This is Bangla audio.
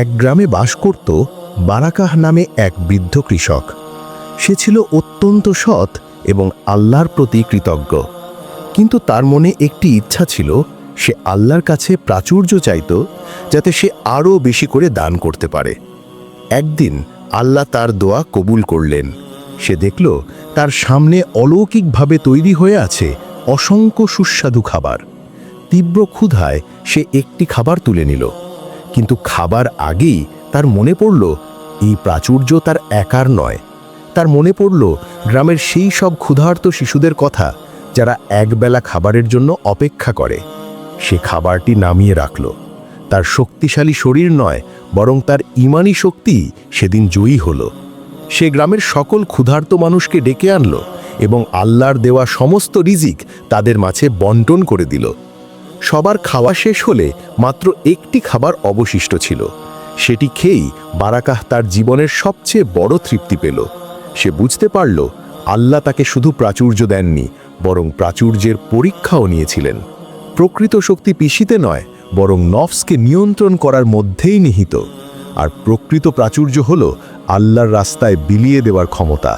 এক গ্রামে বাস করত বারাকাহ নামে এক বৃদ্ধ কৃষক। সে ছিল অত্যন্ত সৎ এবং আল্লাহর প্রতি কৃতজ্ঞ। কিন্তু তার মনে একটি ইচ্ছা ছিল, সে আল্লাহর কাছে প্রাচুর্য চাইত যাতে সে আরও বেশি করে দান করতে পারে। একদিন আল্লাহ তার দোয়া কবুল করলেন। সে দেখল তার সামনে অলৌকিকভাবে তৈরি হয়ে আছে অসংখ্য সুস্বাদু খাবার। তীব্র ক্ষুধায় সে একটি খাবার তুলে নিল। কিন্তু খাবার আগেই তার মনে পড়ল, এই প্রাচুর্য তার একার নয়। তার মনে পড়ল, গ্রামের সেই সব ক্ষুধার্ত শিশুদের কথা যারা একবেলা খাবারের জন্য অপেক্ষা করে। সে খাবারটি নামিয়ে রাখল। তার শক্তিশালী শরীর নয়, বরং তার ইমানি শক্তি সেদিন জয়ী হল। সে গ্রামের সকল ক্ষুধার্ত মানুষকে ডেকে আনল এবং আল্লাহর দেওয়া সমস্ত রিজিক তাদের মাঝে বন্টন করে দিল। সবার খাওয়া শেষ হলে মাত্র একটি খাবার অবশিষ্ট ছিল। সেটি খেয়েই বারাকাহ তার জীবনের সবচেয়ে বড় তৃপ্তি পেল। সে বুঝতে পারল, আল্লাহ তাকে শুধু প্রাচুর্য দেননি, বরং প্রাচুর্যের পরীক্ষাও নিয়েছিলেন। প্রকৃত শক্তি পিসিতে নয়, বরং নফসকে নিয়ন্ত্রণ করার মধ্যেই নিহিত। আর প্রকৃত প্রাচুর্য হল আল্লাহর রাস্তায় বিলিয়ে দেওয়ার ক্ষমতা।